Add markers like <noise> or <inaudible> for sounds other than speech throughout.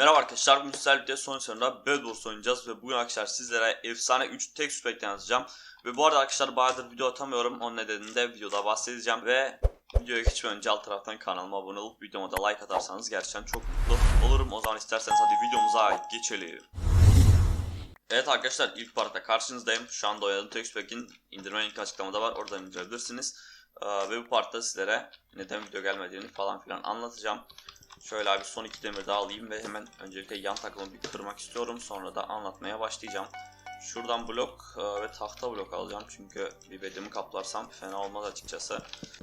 Merhaba arkadaşlar, bugün sizlerle birlikte son sonunda Bad Wars oynayacağız ve bugün arkadaşlar sizlere efsane 3 tek süpekten yazacağım. Ve bu arada arkadaşlar bayağıdır video atamıyorum, onun nedenini de videoda bahsedeceğim ve videoya geçmeden önce alt taraftan kanalıma abone olup videoma da like atarsanız gerçekten çok mutlu olurum. O zaman isterseniz hadi videomuza geçelim. Evet arkadaşlar ilk partta karşınızdayım. Şu anda oynadığım tek süpekin indirme link açıklamada var, oradan indirebilirsiniz. Ee, ve bu partta sizlere neden video gelmediğini falan filan anlatacağım. Şöyle abi son iki demir daha alayım ve hemen öncelikle yan takımı bir kırmak istiyorum. Sonra da anlatmaya başlayacağım. Şuradan blok e, ve tahta blok alacağım çünkü bir bedemi kaplarsam fena olmaz açıkçası.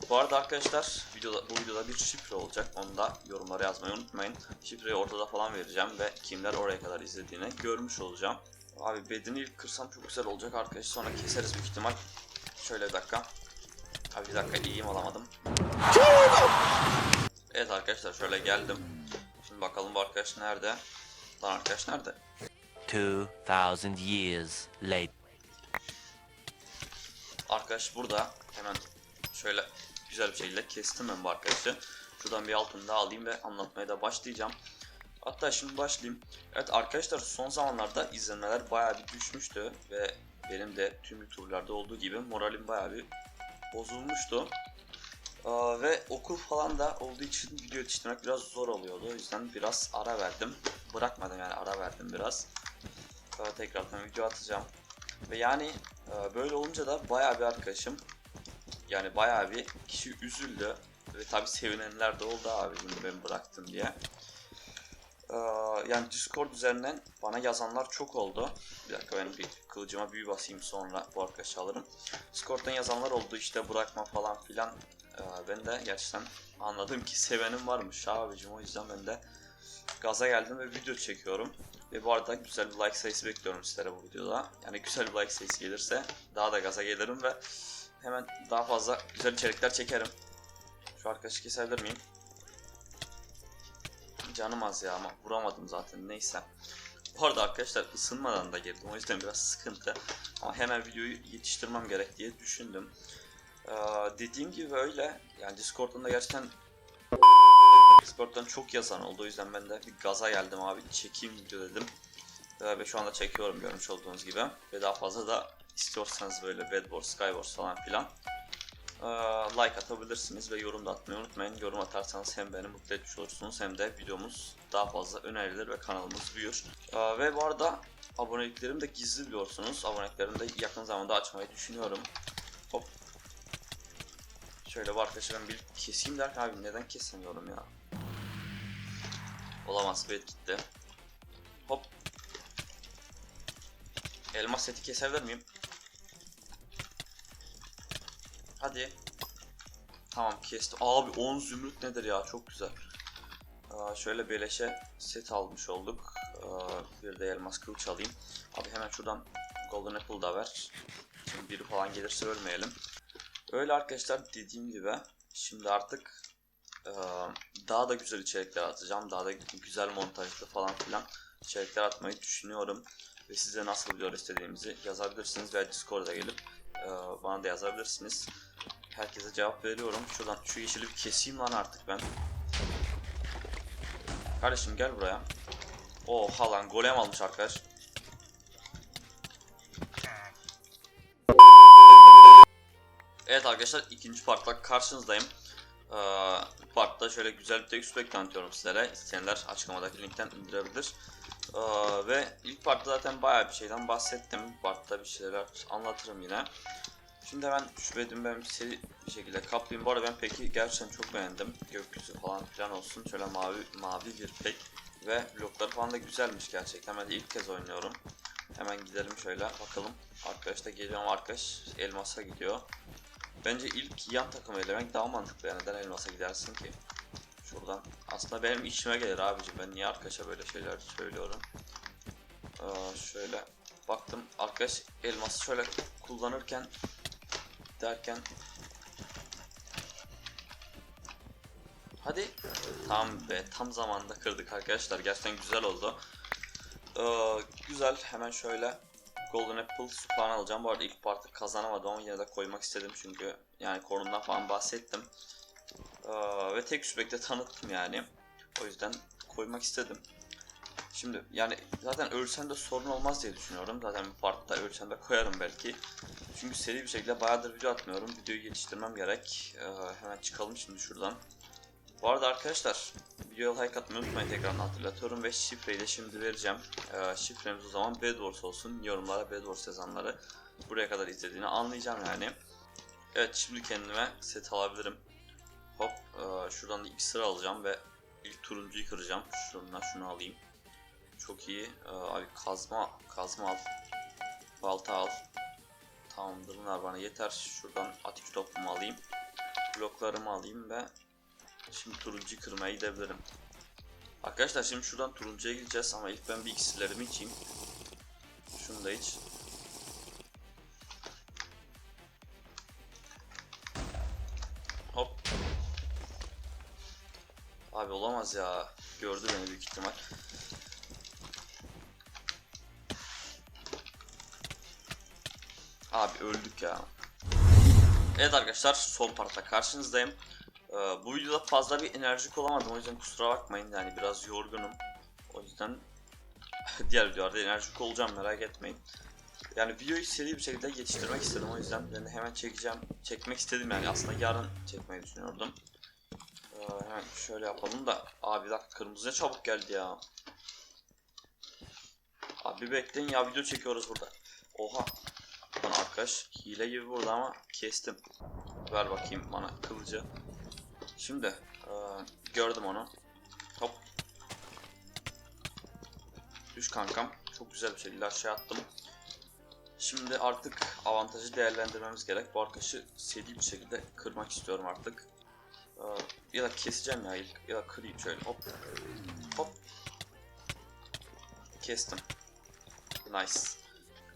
Bu arada arkadaşlar videoda, bu videoda bir şifre olacak. Onu da yorumlara yazmayı unutmayın. Şifreyi ortada falan vereceğim ve kimler oraya kadar izlediğini görmüş olacağım. Abi bedeni ilk kırsam çok güzel olacak arkadaş. Sonra keseriz büyük ihtimal. Şöyle bir dakika. Abi bir dakika iyiyim alamadım. Evet arkadaşlar şöyle geldim. Şimdi bakalım bu arkadaş nerede? Lan arkadaş nerede? 2000 years later. Arkadaş burada. Hemen şöyle güzel bir şekilde kestim ben bu arkadaşı. Şuradan bir altını daha alayım ve anlatmaya da başlayacağım. Hatta şimdi başlayayım. Evet arkadaşlar son zamanlarda izlenmeler bayağı bir düşmüştü ve benim de tüm youtuberlarda olduğu gibi moralim bayağı bir bozulmuştu. Aa, ve okul falan da olduğu için video yetiştirmek biraz zor oluyordu. O yüzden biraz ara verdim. Bırakmadım yani ara verdim biraz. Sonra tekrardan video atacağım. Ve yani e, böyle olunca da bayağı bir arkadaşım yani bayağı bir kişi üzüldü. Ve tabi sevinenler de oldu abi bunu ben bıraktım diye. Ee, yani Discord üzerinden bana yazanlar çok oldu. Bir dakika ben bir kılıcıma büyü basayım sonra bu arkadaşı alırım. Discord'dan yazanlar oldu işte bırakma falan filan. Ee, ben de gerçekten anladım ki sevenim varmış abicim o yüzden ben de gaza geldim ve video çekiyorum. Ve bu arada güzel bir like sayısı bekliyorum sizlere bu videoda. Yani güzel bir like sayısı gelirse daha da gaza gelirim ve hemen daha fazla güzel içerikler çekerim. Şu arkadaşı kesebilir miyim? Canım az ya ama vuramadım zaten neyse. Bu arada arkadaşlar ısınmadan da girdim o yüzden biraz sıkıntı. Ama hemen videoyu yetiştirmem gerek diye düşündüm. Ee, dediğim gibi öyle. Yani Discord'dan da gerçekten Discord'dan çok yazan oldu. O yüzden ben de bir gaza geldim abi. Çekeyim video dedim. Ee, ve şu anda çekiyorum görmüş olduğunuz gibi. Ve daha fazla da istiyorsanız böyle Bad Wars, Sky Wars falan filan like atabilirsiniz ve yorum da atmayı unutmayın. Yorum atarsanız hem beni mutlu etmiş olursunuz hem de videomuz daha fazla önerilir ve kanalımız büyür. Ee, ve bu arada aboneliklerim de gizli biliyorsunuz. Aboneliklerimi de yakın zamanda açmayı düşünüyorum. Hop. Şöyle bu arkadaşı bir keseyim derken abi neden kesemiyorum ya? Olamaz bet gitti. Hop. Elmas seti kesebilir miyim? Hadi. Tamam kestim. Abi 10 zümrüt nedir ya çok güzel. Aa, şöyle beleşe set almış olduk. Aa, bir de elmas kılıç alayım. Abi hemen şuradan golden apple da ver. Şimdi biri falan gelirse ölmeyelim. Öyle arkadaşlar dediğim gibi şimdi artık e, daha da güzel içerikler atacağım. Daha da güzel montajlı falan filan içerikler atmayı düşünüyorum. Ve size nasıl video istediğimizi yazabilirsiniz veya Discord'a gelip e, bana da yazabilirsiniz. Herkese cevap veriyorum. Şuradan şu yeşili bir keseyim lan artık ben. Kardeşim gel buraya. Oha lan golem almış arkadaş. Evet arkadaşlar ikinci partla karşınızdayım. Ee, partta şöyle güzel bir tek spek tanıtıyorum sizlere. İsteyenler açıklamadaki linkten indirebilir. Ee, ve ilk partta zaten bayağı bir şeyden bahsettim. Partta bir şeyler anlatırım yine. Şimdi hemen şu bedimi ben seri bir şekilde kaplayayım. Bu arada ben peki gerçekten çok beğendim. Gökyüzü falan filan olsun. Şöyle mavi mavi bir pek. Ve blokları falan da güzelmiş gerçekten. Ben de ilk kez oynuyorum. Hemen gidelim şöyle bakalım. Arkadaş da geliyor ama arkadaş elmasa gidiyor. Bence ilk yan takım elemek daha mantıklı yani neden elmasa gidersin ki? Şuradan. Aslında benim işime gelir abicim. Ben niye arkadaşa böyle şeyler söylüyorum. Ee, şöyle baktım arkadaş elması şöyle kullanırken derken Hadi. Tam be tam zamanda kırdık arkadaşlar. Gerçekten güzel oldu. Ee, güzel. Hemen şöyle Golden Apple Spawn alacağım. Bu arada ilk partı kazanamadım ama yine de koymak istedim çünkü yani konumdan falan bahsettim. Ve tek sürekli tanıttım yani. O yüzden koymak istedim. Şimdi yani zaten ölsem de sorun olmaz diye düşünüyorum. Zaten bir partta ölsem de koyarım belki. Çünkü seri bir şekilde bayağıdır video atmıyorum. Videoyu geliştirmem gerek. Ee, hemen çıkalım şimdi şuradan. Bu arada arkadaşlar videoya like atmayı unutmayın tekrardan hatırlatıyorum ve şifreyi de şimdi vereceğim. Ee, şifremiz o zaman Bedwars olsun. Yorumlara Bedwars yazanları buraya kadar izlediğini anlayacağım yani. Evet şimdi kendime set alabilirim. Hop e, şuradan da ilk sıra alacağım ve ilk turuncuyu kıracağım. Şuradan şunu alayım. Çok iyi. Ee, abi kazma kazma al. Balta al. Tamamdır bunlar bana yeter. Şuradan ateş topumu alayım. Bloklarımı alayım ve şimdi turuncuyu kırmaya gidebilirim. Arkadaşlar şimdi şuradan turuncuya gideceğiz ama ilk ben bir iksirlerimi içeyim. Şunu da iç. Abi olamaz ya. Gördü beni büyük ihtimal. Abi öldük ya. Evet arkadaşlar son parta karşınızdayım. Ee, bu videoda fazla bir enerjik olamadım o yüzden kusura bakmayın yani biraz yorgunum. O yüzden <laughs> diğer videolarda enerjik olacağım merak etmeyin. Yani videoyu seri bir şekilde geçiştirmek istedim o yüzden de hemen çekeceğim. Çekmek istedim yani aslında yarın çekmeyi düşünüyordum. Hemen şöyle yapalım da abi dakika kırmızıya çabuk geldi ya. Abi bekleyin ya video çekiyoruz burada. Oha. Lan arkadaş hile gibi burada ama kestim. Ver bakayım bana kılıcı. Şimdi e, gördüm onu. Hop. Düş kankam. Çok güzel bir şekilde aşağı attım. Şimdi artık avantajı değerlendirmemiz gerek. Bu arkadaşı seri bir şekilde kırmak istiyorum artık. Ya da keseceğim ya ilk. Ya da kırayım şöyle hop. Hop. Kestim. Nice.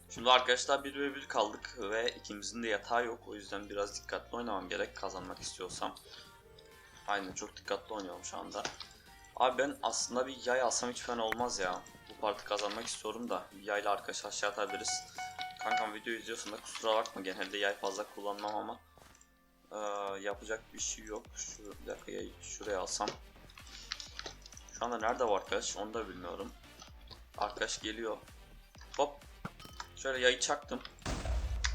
Şimdi arkadaşlar 1 ve 1 kaldık ve ikimizin de yatağı yok. O yüzden biraz dikkatli oynamam gerek kazanmak istiyorsam. Aynen çok dikkatli oynuyorum şu anda. Abi ben aslında bir yay alsam hiç fena olmaz ya. Bu parti kazanmak istiyorum da bir yayla arkadaşlar aşağı atabiliriz. Kankam video izliyorsun da kusura bakma genelde yay fazla kullanmam ama ee, yapacak bir şey yok. Şu bir şuraya alsam. Şu anda nerede bu arkadaş onu da bilmiyorum. Arkadaş geliyor. Hop Şöyle yayı çaktım.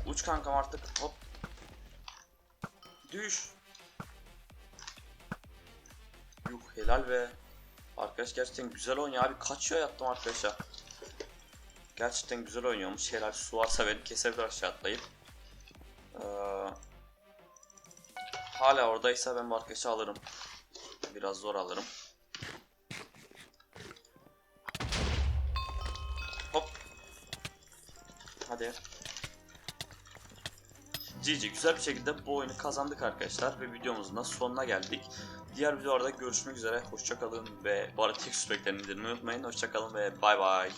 Uç kankam artık. Hop. Düş. Yuh helal be. Arkadaş gerçekten güzel oynuyor abi. Kaçıyor yaptım arkadaşa. Gerçekten güzel oynuyormuş. Helal su varsa beni kesebilir aşağı atlayıp. Ee, hala oradaysa ben arkadaşı alırım. Biraz zor alırım. Hop. Hadi. GG güzel bir şekilde bu oyunu kazandık arkadaşlar ve videomuzun da sonuna geldik. Diğer videolarda görüşmek üzere. Hoşçakalın ve bu arada tek süreklerini unutmayın. Hoşçakalın ve bay bay.